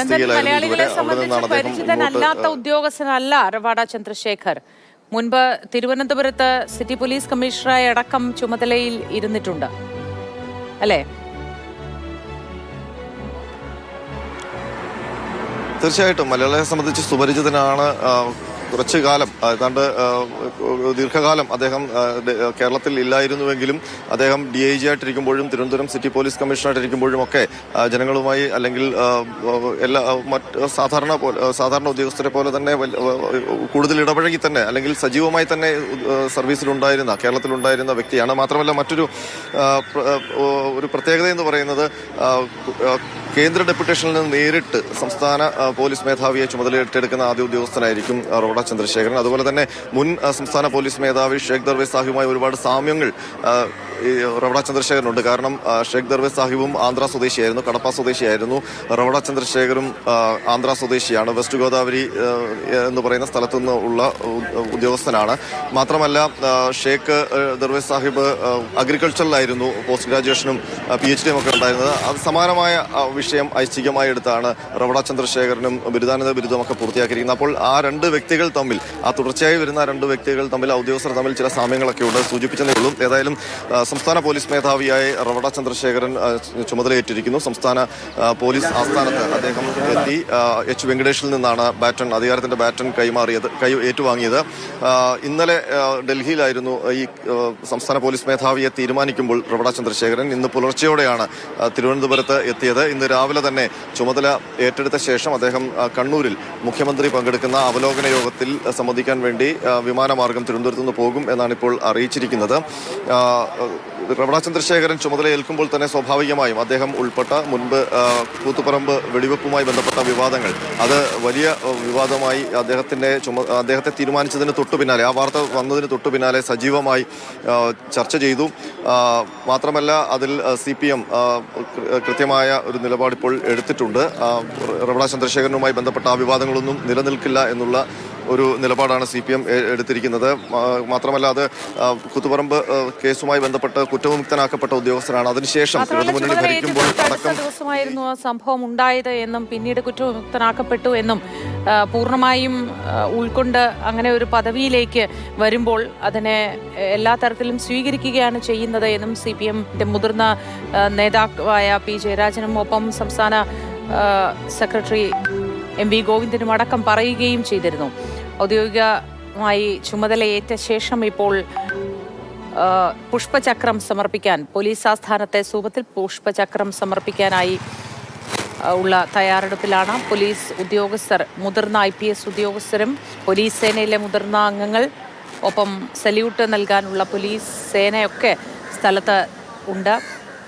മലയാളികളെ സംബന്ധിച്ച് പരിചിതനല്ലാത്ത ഉദ്യോഗസ്ഥനല്ല റവാഡ ചന്ദ്രശേഖർ. മുൻപ് തിരുവനന്തപുരത്ത് സിറ്റി പോലീസ് കമ്മീഷണറായി അടക്കം ചുമതലയിൽ ഇരുന്നിട്ടുണ്ട്. അല്ലേ? തീർച്ചയായിട്ടും. മലയാളിയെ സംബന്ധിച്ച് സുപരിചിതനാണ് കുറച്ചു കാലം ഏതാണ്ട് ദീർഘകാലം അദ്ദേഹം കേരളത്തിൽ ഇല്ലായിരുന്നുവെങ്കിലും അദ്ദേഹം ഡി ഐ ജി ആയിട്ടിരിക്കുമ്പോഴും തിരുവനന്തപുരം സിറ്റി പോലീസ് കമ്മീഷണറായിട്ടിരിക്കുമ്പോഴും ഒക്കെ ജനങ്ങളുമായി അല്ലെങ്കിൽ എല്ലാ മറ്റ് സാധാരണ സാധാരണ ഉദ്യോഗസ്ഥരെ പോലെ തന്നെ കൂടുതൽ ഇടപഴകി തന്നെ അല്ലെങ്കിൽ സജീവമായി തന്നെ സർവീസിലുണ്ടായിരുന്ന കേരളത്തിലുണ്ടായിരുന്ന വ്യക്തിയാണ്. മാത്രമല്ല മറ്റൊരു ഒരു പ്രത്യേകത എന്ന് പറയുന്നത് കേന്ദ്ര ഡെപ്യൂട്ടേഷനിൽ നിന്ന് നേരിട്ട് സംസ്ഥാന പോലീസ് മേധാവിയെ ചുമതല ഏറ്റെടുക്കുന്ന ആദ്യ ഉദ്യോഗസ്ഥനായിരിക്കും റോഡ ചന്ദ്രശേഖരൻ. അതുപോലെ തന്നെ മുൻ സംസ്ഥാന പോലീസ് മേധാവി ഷേഖ് ദർവേ സാഹിബുമായി ഒരുപാട് സാമ്യങ്ങൾ റവട ചന്ദ്രശേഖരനുണ്ട്. കാരണം ഷേഖ് ദർവേസ് സാഹിബും ആന്ധ്ര സ്വദേശിയായിരുന്നു കടപ്പ സ്വദേശിയായിരുന്നു. റവണ ചന്ദ്രശേഖരും ആന്ധ്ര സ്വദേശിയാണ്. വെസ്റ്റ് ഗോദാവരി എന്ന് പറയുന്ന സ്ഥലത്തു നിന്ന് ഉള്ള ഉദ്യോഗസ്ഥനാണ്. മാത്രമല്ല ഷേഖ് ദർവേ സാഹിബ് അഗ്രികൾച്ചറിലായിരുന്നു പോസ്റ്റ് ഗ്രാജുവേഷനും പി എച്ച് ഡിയും ഒക്കെ ഉണ്ടായിരുന്നത്. അത് സമാനമായ വിഷയം ഐച്ഛികമായി എടുത്താണ് റവണ ചന്ദ്രശേഖരനും ബിരുദാനന്ദ ഒക്കെ പൂർത്തിയാക്കിയിരിക്കുന്നത്. അപ്പോൾ ആ രണ്ട് വ്യക്തികൾ തമ്മിൽ ആ തുടർച്ചയായി വരുന്ന രണ്ട് വ്യക്തികൾ തമ്മിൽ ഉദ്യോഗസ്ഥർ തമ്മിൽ ചില സാമ്യങ്ങളൊക്കെ ഉണ്ട്. സൂചിപ്പിച്ചതേ ഉള്ളൂ. ഏതായാലും സംസ്ഥാന പോലീസ് മേധാവിയായി റവട ചന്ദ്രശേഖരൻ ചുമതലയേറ്റിരിക്കുന്നു. സംസ്ഥാന പോലീസ് ആസ്ഥാനത്ത് അദ്ദേഹം എത്തി. എച്ച് വെങ്കടേഷിൽ നിന്നാണ് ബാറ്റൺ അധികാരത്തിന്റെ ബാറ്റൺ കൈമാറിയത് കൈ ഏറ്റുവാങ്ങിയത്. ഇന്നലെ ഡൽഹിയിലായിരുന്നു ഈ സംസ്ഥാന പോലീസ് മേധാവിയെ തീരുമാനിക്കുമ്പോൾ റവട ചന്ദ്രശേഖരൻ ഇന്ന് പുലർച്ചെയോടെയാണ് തിരുവനന്തപുരത്ത് എത്തിയത്. ഇന്ന് രാവിലെ തന്നെ ചുമതല ഏറ്റെടുത്ത ശേഷം അദ്ദേഹം കണ്ണൂരിൽ മുഖ്യമന്ത്രി പങ്കെടുക്കുന്ന അവലോകന യോഗത്തിൽ സംബന്ധിക്കാൻ വേണ്ടി വിമാനമാർഗം തിരുവനന്തപുരത്ത് നിന്ന് പോകും എന്നാണ് ഇപ്പോൾ അറിയിച്ചിരിക്കുന്നത്. റവണ ചന്ദ്രശേഖരൻ ചുമതല ഏൽക്കുമ്പോൾ തന്നെ സ്വാഭാവികമായും അദ്ദേഹം ഉൾപ്പെട്ട മുൻപ് കൂത്തുപറമ്പ് വെടിവെപ്പുമായി ബന്ധപ്പെട്ട വിവാദങ്ങൾ. അത് വലിയ വിവാദമായി അദ്ദേഹത്തിന്റെ ചുമ അദ്ദേഹത്തെ തീരുമാനിച്ചതിന് തൊട്ടു പിന്നാലെ ആ വാർത്ത വന്നതിന് തൊട്ടു പിന്നാലെ സജീവമായി ചർച്ച ചെയ്തു. മാത്രമല്ല അതിൽ സി പി എം കൃത്യമായ ഒരു നിലപാട് ഇപ്പോൾ എടുത്തിട്ടുണ്ട് രമണ ചന്ദ്രശേഖരനുമായി ബന്ധപ്പെട്ട ആ വിവാദങ്ങളൊന്നും നിലനിൽക്കില്ല എന്നുള്ള ഒരു നിലപാടാണ് സി പി എം എടുത്തിരിക്കുന്നത് മാത്രമല്ല അത് കുത്തുപറമ്പ് കേസുമായി ബന്ധപ്പെട്ട് കുറ്റവിമുക്തനാക്കപ്പെട്ട ഉദ്യോഗസ്ഥനാണ്. അതിനുശേഷം ഇടതുമുന്നണി ഭരിക്കുമ്പോൾ അടക്കം ദിവസമായിരുന്നു ആ സംഭവം ഉണ്ടായത് എന്നും പിന്നീട് കുറ്റവിമുക്തനാക്കപ്പെട്ടു എന്നും പൂർണമായും ഉൾക്കൊണ്ട് അങ്ങനെ ഒരു പദവിയിലേക്ക് വരുമ്പോൾ അതിനെ എല്ലാ തരത്തിലും സ്വീകരിക്കുകയാണ് ചെയ്യുന്നത് എന്നും സി പി എമ്മിന്റെ മുതിർന്ന നേതാക്കളായ നേതാവായ പി ജയരാജനും ഒപ്പം സംസ്ഥാന സെക്രട്ടറി എം വി ഗോവിന്ദനും അടക്കം പറയുകയും ചെയ്തിരുന്നു. ഔദ്യോഗികമായി ചുമതലയേറ്റ ശേഷം ഇപ്പോൾ പുഷ്പചക്രം സമർപ്പിക്കാൻ പോലീസ് ആസ്ഥാനത്തെ സൂപത്തിൽ പുഷ്പചക്രം സമർപ്പിക്കാനായി ഉള്ള തയ്യാറെടുപ്പിലാണ് പോലീസ് ഉദ്യോഗസ്ഥർ. മുതിർന്ന ഐ പി എസ് ഉദ്യോഗസ്ഥരും പോലീസ് സേനയിലെ മുതിർന്ന അംഗങ്ങൾ ഒപ്പം സല്യൂട്ട് നൽകാനുള്ള പോലീസ് സേനയൊക്കെ സ്ഥലത്ത് ഉണ്ട്.